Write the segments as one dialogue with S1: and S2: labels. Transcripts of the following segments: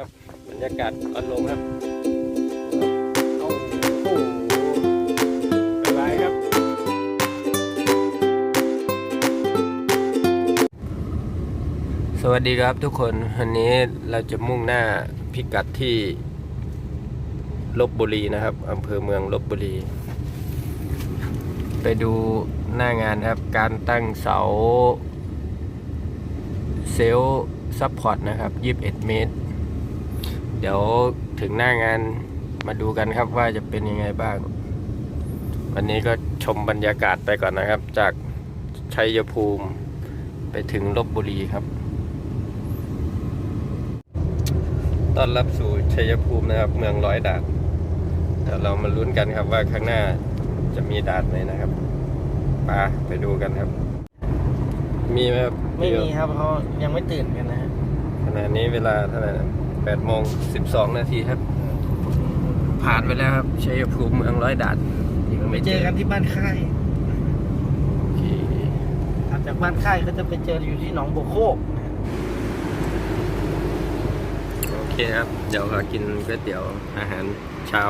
S1: ครับบรรยากาศตอนลงครับโอ้โหบ๊ายบายครับ สวัสดีครับทุกคนวันนี้เราจะมุ่งหน้าพิกัดที่ลบบุรีนะครับอำเภอเมืองลบบุรี ไปดูหน้างานครับ การตั้งเสาเซลซัพพอร์ตนะครับ 21 เมตร เดี๋ยวถึงหน้างานมาดูกันครับว่าจะเป็นยังไงบ้าง วันนี้ก็ชมบรรยากาศไปก่อนนะครับ จากชัยภูมิไปถึงลบบุรีครับ ต้อนรับสู่ชัยภูมินะครับ เมืองร้อยด่านเดี๋ยวเรามาลุ้นกันครับว่าข้างหน้าจะมีด่านไหมนะครับปาไปดูกันครับ มีไหมครับ
S2: ไม่มีครับเขายังไม่ตื่นกันนะ
S1: ขณะนี้เวลาเท่าไหร่ ปดโมงสิบสองนาทีครับ ผ่านไปแล้วครับชัยภูมิเมืองร้อยดานยัง
S2: ไม่เจออกันที่บ้านค่าย
S1: โลั
S2: ดจากบ้านค่ายก็จะไปเจออยู่ที่หนองบัวโคก
S1: โอเคครับ เดี๋ยวขอกินก๋วยเตี๋ยวอาหารเช้า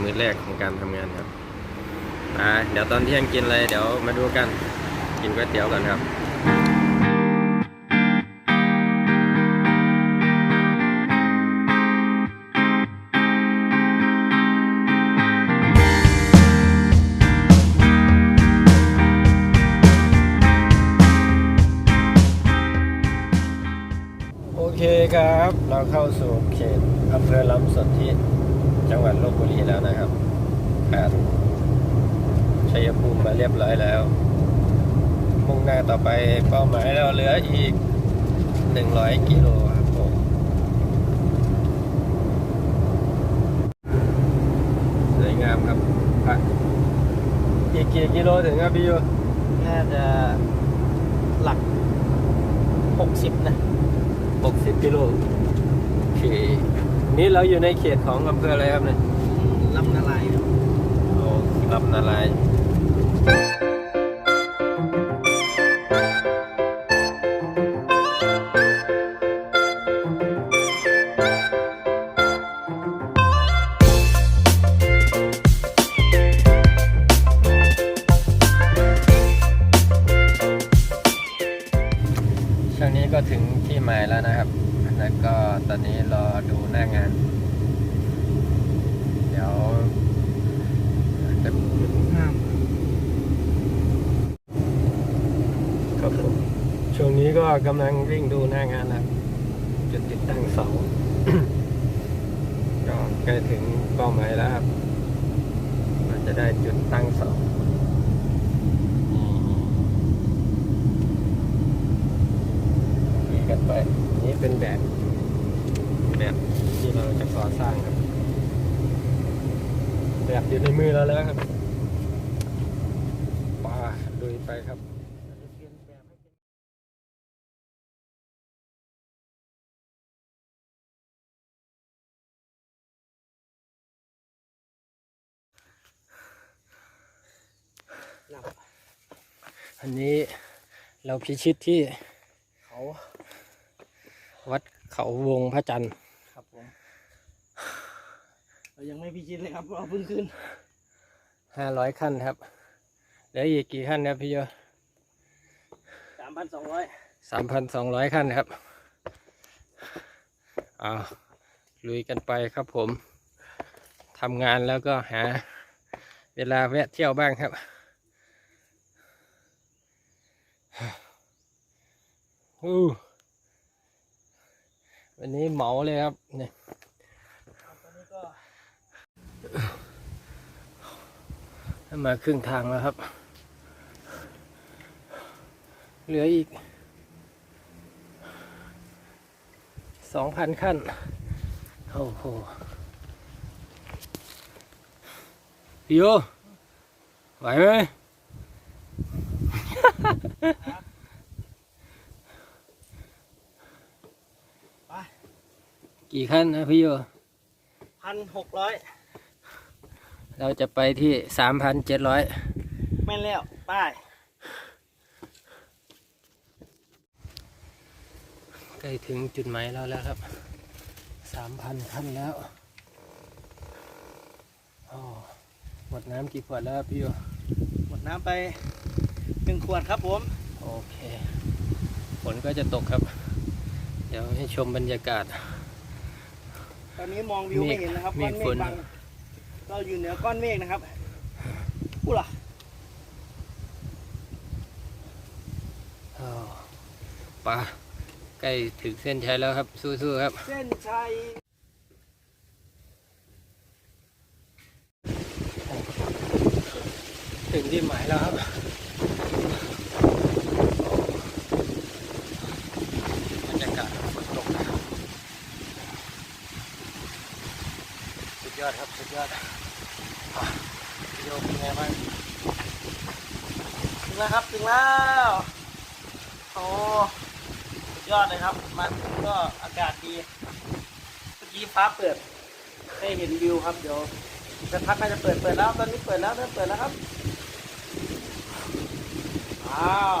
S1: มื้อแรกของการทำงานครับเดี๋ยวตอนเที่ยงกินอะไรเดี๋ยวมาดูกัน กินก๋วยเตี๋ยวก่อนครับ โอเครับ เราเข้าสู่เขตอำเภอลำสนที่จังหวัดลบบุรีแล้วนะครับผ่านชัยภูมิมาเรียบร้อยแล้ว มุ่งหน้าต่อไปเป้าหมายเราเหลืออีก 100 กิโลครับผมสวยงามครับพักอีกกี่กิโลถึงครับพี่ยู
S2: น่าจะหลักหกสิบนะ
S1: 60กิโลโอเคนี่เราอยู่ในเขตของอำเภออะไรครับเนี่ย
S2: ลำนาลายครับ
S1: โอ้ลำนาลาย ก็กำลังวิ่งดูหน้างานนะครับจุดติดตั้งเสาก็ใกล้ถึงเป้าหมายแล้วครับมันจะได้จุดตั้งเสากันไป นี่เป็นแบบแบบที่เราจะก่อสร้างครับ แบบอยู่ในมือเราแล้วครับป่าลุยไปครับ อันนี้เราพิชิตที่
S2: เขา
S1: วัดเขาวงพระจันทร์
S2: ครับผมเรายังไม่พิชิตเลยครับเราเพิ่งขึ้น
S1: ห้าร้อยขั้นครับเหลืออีกกี่ขั้นครับพี่โย
S2: สามพันสองร้อย
S1: สามพันสองร้อยขั้นครับอ่าลุยกันไปครับผมทำงานแล้วก็หา เวลาแวะเที่ยวบ้างครับ อู้วันนี้เหมาเลยครับเนี่ย
S2: นน
S1: มาครึ่งทางแล้วครับ เหลืออีกสองพันขั้น โอ้โหพี่โยไหวไหม
S2: ไป
S1: กี่ขั้นนะพี่โย
S2: พันหกร้อย
S1: เราจะไปที่สามพันเจ็ดร้อย
S2: แม่นแล้วไป
S1: ใกล้ถึงจุดหมายเราแล้วครับสามพันขั้นแล้วอ๋อหมดน้ำกี่ขวดแล้วพี่โย
S2: หมดน้ำไปหนึ่งขวดครับผม
S1: โอเค ฝนก็จะตกครับ เดี๋ยวให้ชมบรรยากาศ
S2: ตอนนี้มองวิวไม่เห็นนะครับ
S1: เม
S2: ก้อ
S1: ฆ
S2: นเม
S1: ฝ
S2: ฆ
S1: น
S2: บังเราอยู่เหนือก้อนเมฆนะครับอู้ล่ะ
S1: อ้าวปลาใกล้ถึงเส้นชัยแล้วครับ สู้ๆครับ
S2: เส้นชัย
S1: ถึงที่หมายแล้วครับ บรรยากาศฝนตกนะครับสุดย อดครับสุดยอดอะพี่โยเป็นไงบ้าง
S2: ถึงแล้วครับถึงแล้วโอ้สุดยอดเลยครับมาถึงก็อากาศดีเมื่อกี้ฟ้าเปิดได้เห็นวิวครับเดี๋ยวจะพักน่าจะเปิดเปิดแล้วตอนนี้เปิดแล้วเริ่มเปิดแล้วครับอ้าว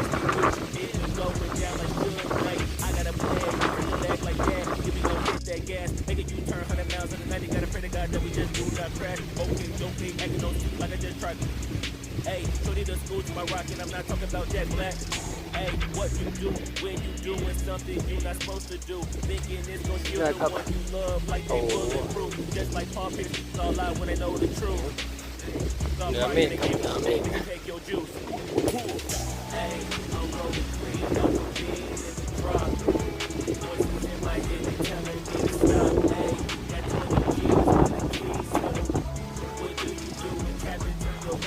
S2: true my rock, and I'm not talking about that Black. Hey, what you do when you doing something you're not supposed to do? Thinking it's gonna kill the one you love, like they oh. bulletproof. Just like Paul it's all out when they know the truth. Yeah, come. Take your juice. Hey, I'm rolling green, I'm a bean in the drop. Voices in my head telling me.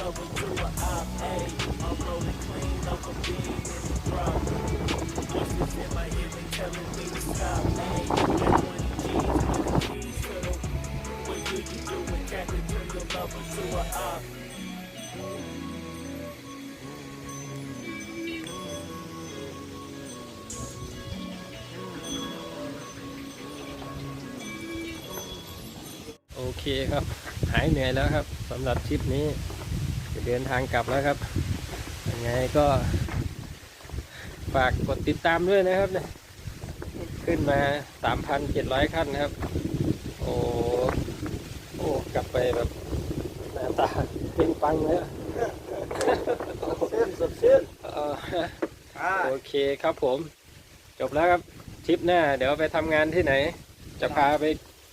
S2: โอเคครับ หายเหนื่อยแล้วครับสำหรับทริปนี้ เดินทางกลับแล้วครับยังไงก็ฝากกดติดตามด้วยนะครับเนี่ยขึ้นมา 3,700 ขั้นนะครับ โอ้โอ้กลับไปแบบหน้าตาเป็นปังเลยอะเส้นสดชื่น
S1: เอ่อ
S2: อ่า
S1: โอเคครับผม จบแล้วครับทริปหน้า เดี๋ยวไปทำงานที่ไหน จะพาไป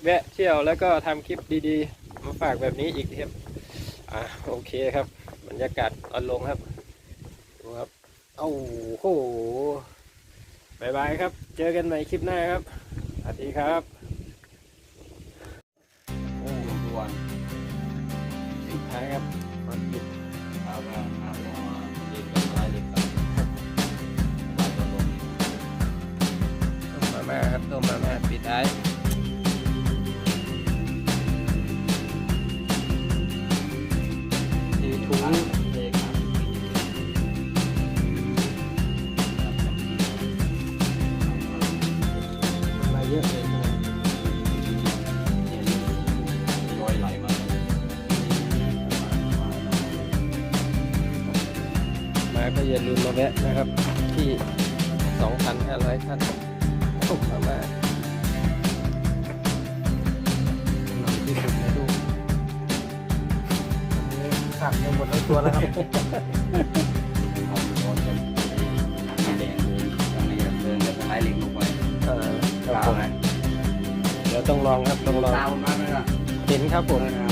S1: แวะเที่ยวแล้วก็ทำคลิปดีๆ มาฝากแบบนี้อีกครับ อ่าโอเคครับ บรรยากาศตอนลงครับดูครับโอ้โหบายบายครับ เจอกันใหม่คลิปหน้าครับสวัสดีครับ
S3: โอ้ดวน
S1: สุดท้ายครับ ย
S3: อะเล
S1: ยมาก็อย่าลืมมาแวะนะครับ ที่ 2,500ท่านตกมามาที่สุดในโลก
S3: สั่ยังหมดทั้งตัวแล้วครับ
S1: ครับผมเดี๋ยวต้องลองครับต้องลอง
S4: ตา
S1: เห็นครับผม
S4: อ่า